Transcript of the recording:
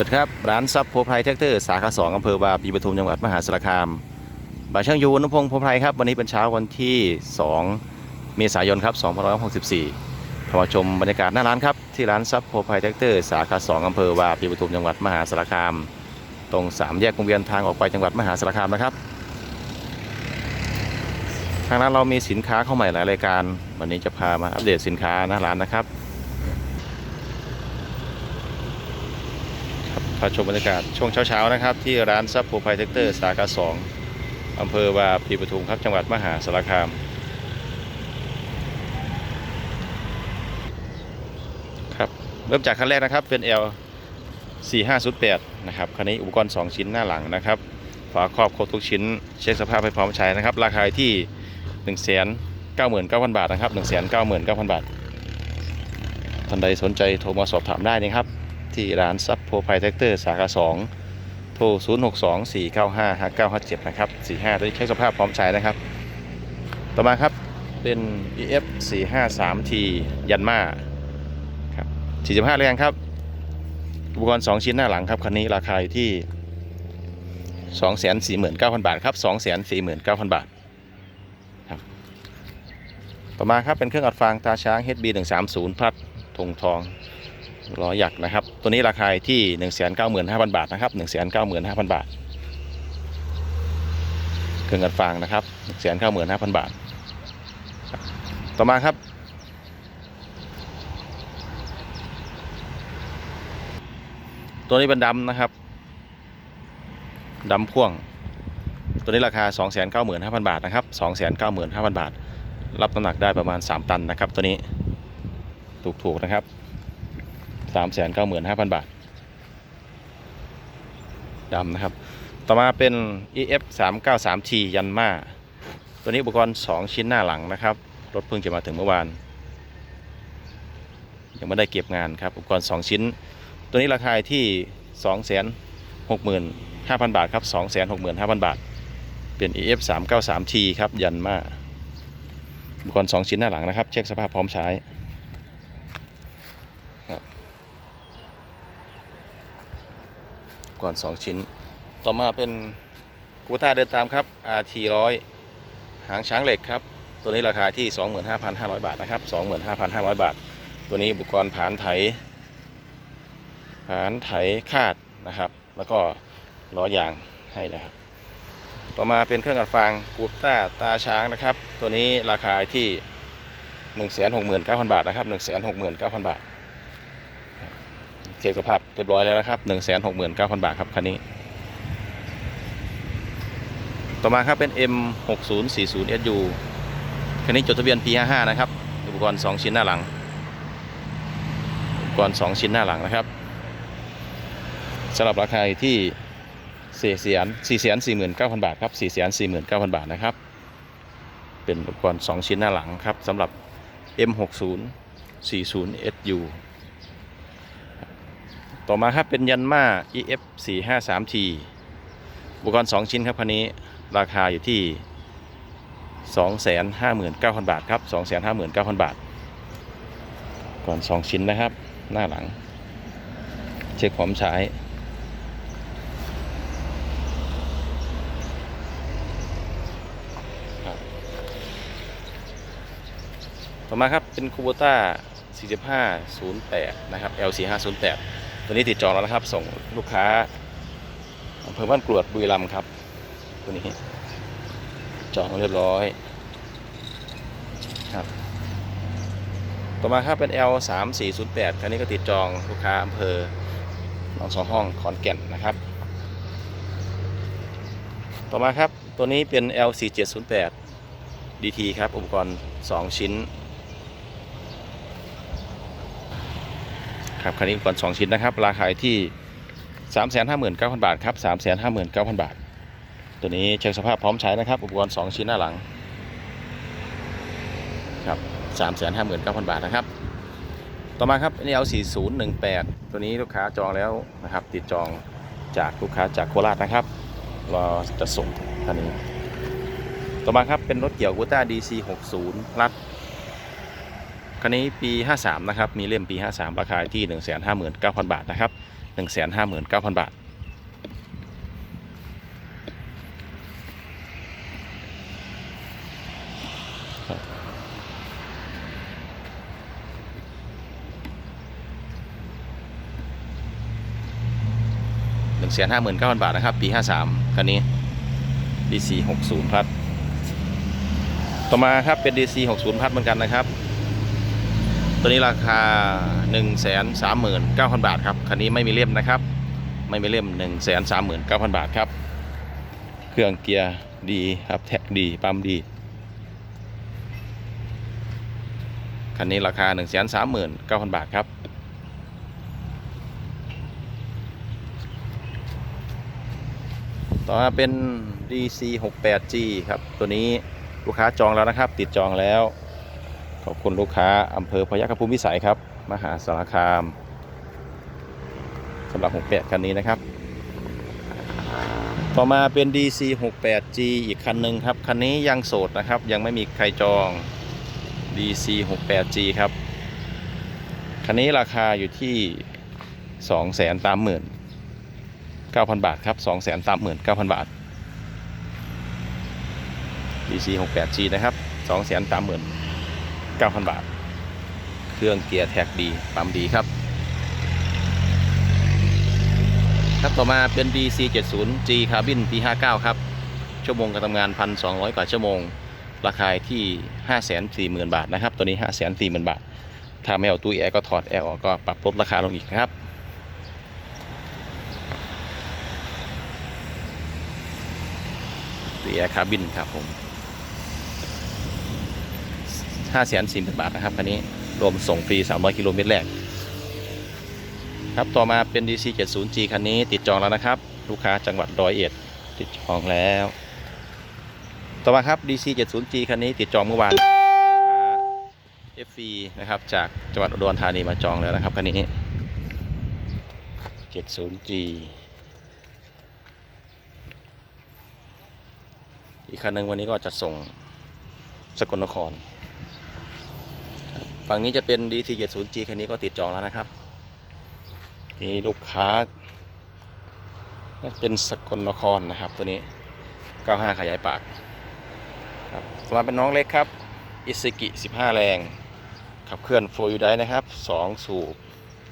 สวัสดีครับ ร้านซับโพไพรแท็กเตอร์สาขา2อำเภอบาปีปทุมจังหวัดมหาสารคามบายช่างยูนุพงศ์โพไพรครับ วันนี้เป็นเช้าวันที่ 2 เมษายนครับ2564พามาชมบรรยากาศหน้าร้านครับ ที่ร้านซับโพไพรแท็กเตอร์สาขา2อำเภอบาปีปทุมจังหวัดมหาสารคาม ตรงสามแยกวงเวียนทางออกไปจังหวัดมหาสารคามนะครับ ทางร้านเรามีสินค้าเข้าใหม่หลายรายการ วันนี้จะพามาอัปเดตสินค้าหน้าร้านนะครับ พาชมบรรยากาศช่วงเช้าๆนะครับ ที่ร้านซับโพไพเทคเตอร์สาขา2อำเภอวาปีปทุมครับจังหวัดมหาสารคาม ครับเริ่มจากคันแรกนะครับเป็น L 4508นะครับคันนี้อุปกรณ์ 2 ชิ้นหน้าหลังนะครับฝาครอบครบทุกชิ้น เช็คสภาพให้พร้อมใช้นะครับ ราคาที่ 1 9 9 0 0 0 บาทนะครับ 1 9 9 0 0 0 บาทท่านใดสนใจโทรมาสอบถามได้นะครับ ที่ร้านซับโพไพแท็กเตอร์สาขา2โทร 0 6 2 4 9 5 5 9 5 7 นะครับ 45 ด้ใช้สภาพพร้อมใช้นะครับ ต่อมาครับเป็น EF 453T ยันมาครับ 45 แรงครับ อุปกรณ์ 2 ชิ้นหน้าหลังครับ คันนี้ราคาอยู่ที่ 249,000 บาทครับ 249,000 บาทครับต่อมาครับเป็นเครื่องอัดฟางตาช้าง HB 130พัดธงทอง ล้อหยักนะครับ ตัวนี้ราคาที่195,000บาทนะครับ195,000บาทเครื่องอัดฟางนะครับ195,000บาท ต่อมาครับ ตัวนี้เป็นดำนะครับดำพ่วง ตัวนี้ราคา 295,000 บาทนะครับ 295,000 บาท รับน้ำหนักได้ประมาณ 3 ตันนะครับ ตัวนี้ถูกๆนะครับ 395,000บาทดำนะครับ ต่อมาเป็น EF 393T ยันมาตัวนี้อุปกรณ์ 2 ชิ้นหน้าหลังนะครับ รถเพิ่งจะมาถึงเมื่อวาน ยังไม่ได้เก็บงานครับ อุปกรณ์ 2 ชิ้น ตัวนี้ราคาที่ 265,000 บาทครับ 265,000 บาท เป็น EF 393T ครับ ยันมาอุปกรณ์ 2 ชิ้นหน้าหลังนะครับ เช็คสภาพพร้อมใช้ ก่อน 2 ชิ้น ต่อมาเป็นกูต้าเดินตามครับ RT 100หางช้างเหล็กครับ ตัวนี้ราคาที่ 25,500 บาทนะครับ 25,500 บาท ตัวนี้อุปกรณ์ผานไถผานไถคาดนะครับ แล้วก็ล้อยางให้นะครับ ต่อมาเป็นเครื่องอัดฟางกูต้าตาช้างนะครับ ตัวนี้ราคาที่ 169,000 บาทนะครับ 169,000 บาท เก็บสภาพเรียบร้อยแล้วนะครับ169,000บาทครับคันนี้ ต่อมาครับเป็น M6040SU คันนี้จดทะเบียนปี55นะครับ อุปกรณ์2ชิ้นหน้าหลัง อุปกรณ์2ชิ้นหน้าหลังนะครับสำหรับราคาอยู่ที่4เสียน4เสียน49,000บาทครับ4เสียน49,000บาทนะครับ เป็นอุปกรณ์2ชิ้นหน้าหลังครับสำหรับ M6040SU ต่อมาครับเป็นยันมา EF 453T อุปกรณ์ 2 ชิ้นครับคันนี้ราคาอยู่ที่ 259,000 บาทครับ 259,000 บาท ก่อน 2 ชิ้นนะครับ หน้าหลัง เช็คพร้อมใช้ต่อมาครับเป็นคูโบต้า4508 นะครับ L4508 ตัวนี้ติดจองแล้วนะครับ ส่งลูกค้าอำเภอบ้านกรวดบุรีรัมย์ครับ ตัวนี้ จองเรียบร้อยครับ ต่อมาครับเป็น L 3 4 0 8คันนี้ก็ติดจองลูกค้าอำเภอหนองสองห้องขอนแก่นนะครับ ต่อมาครับตัวนี้เป็น L 4 7 0 8 DT ครับ อุปกรณ์ 2 ชิ้น ครับคันนี้อุปกรณ์2ชิ้นนะครับ ราคาที่359,000บาทครับ359,000บาท ตัวนี้เช็คสภาพพร้อมใช้นะครับ อุปกรณ์2ชิ้นหน้าหลังครับ359,000บาทนะครับ ต่อมาครับ NL 4018ตัวนี้ลูกค้าจองแล้วนะครับ ติดจองจากลูกค้าจากโคราชนะครับรอจะส่งคันนี้ ต่อมาครับเป็นรถเกี่ยวกูต้า DC 60รัด คันนี้ปี 53 นะครับ มีเล่มปี 53 ราคาที่ 159,000 บาทนะครับ 159,000 บาท หนึ่งแสนห้าหมื่นเก้าพันบาทนะครับ ปีห้าสามคันนี้ DC หกศูนย์พัด ต่อมาครับเป็น DC หกศูนย์พัดเหมือนกันนะครับ ตัวนี้ราคา1นึ่งแสนสามหมื่นเก้าพันบาทครับ คันนี้ไม่มีเล่มนะครับ ไม่มีเล่ม1นึ่งแสนสามหมื่นเก้าพันบาทครับ เครื่องเกียร์ดีครับแท็กดีปั๊มดี คันนี้ราคา1นึ่งแสนสามหมื่นเก้าพันบาทครับ ต่อมาเป็น DC 68G ครับ ตัวนี้ลูกค้าจองแล้วนะครับ ติดจองแล้ว อบคุณลูกค้าอำเภอพยัคฆภูมิวิสัยครับ มหาสารคามสำหรับ 68 คันนี้นะครับ ต่อมาเป็น DC 68G อีกคันหนึ่งครับ คันนี้ยังโสดนะครับ ยังไม่มีใครจอง DC 68G ครับ คันนี้ราคาอยู่ที่ 2 3 0 0 0 0 9,000 บาทครับ 239,000 บาท DC 68G นะครับ 239,000 9,000 บาท เครื่องเกียร์แท็กดีปั๊มดีครับ ครับต่อมาเป็น DC 70G Carbon P59 ครับ ชั่วโมงการทำงาน 1,200 กว่าชั่วโมง ราคาที่ 540,000 บาทนะครับ ตัวนี้ 540,000 บาท ถ้าไม่เอาตู้แอร์ก็ถอดแอร์ออกก็ปรับลดราคาลงอีกนะครับตัวแอร์คาร์บินครับผม ห้าแสนสี่หมื่นบาทนะครับคันนี้รวมส่งฟรี300กิโลเมตรแรก ครับต่อมาเป็น DC 70G คันนี้ติดจองแล้วนะครับ ลูกค้าจังหวัดร้อยเอ็ดติดจองแล้ว ต่อมาครับ DC 70G คันนี้ติดจองเมื่อวาน FV นะครับจากจังหวัดอุดรธานีมาจองแล้วนะครับคันนี้ 70G อีกคันหนึ่งวันนี้ก็จะส่งสกลนคร ฝั่งนี้จะเป็น DC 70G คันนี้ก็ติดจองแล้วนะครับนี่ลูกค้าเป็นสกลนครนะครับ ตัวนี้ 95 ขยายปากครับต่อมาเป็นน้องเล็กครับอิสกิ 15 แรง ขับเคลื่อนโฟยูไดนะครับ 2 สูบ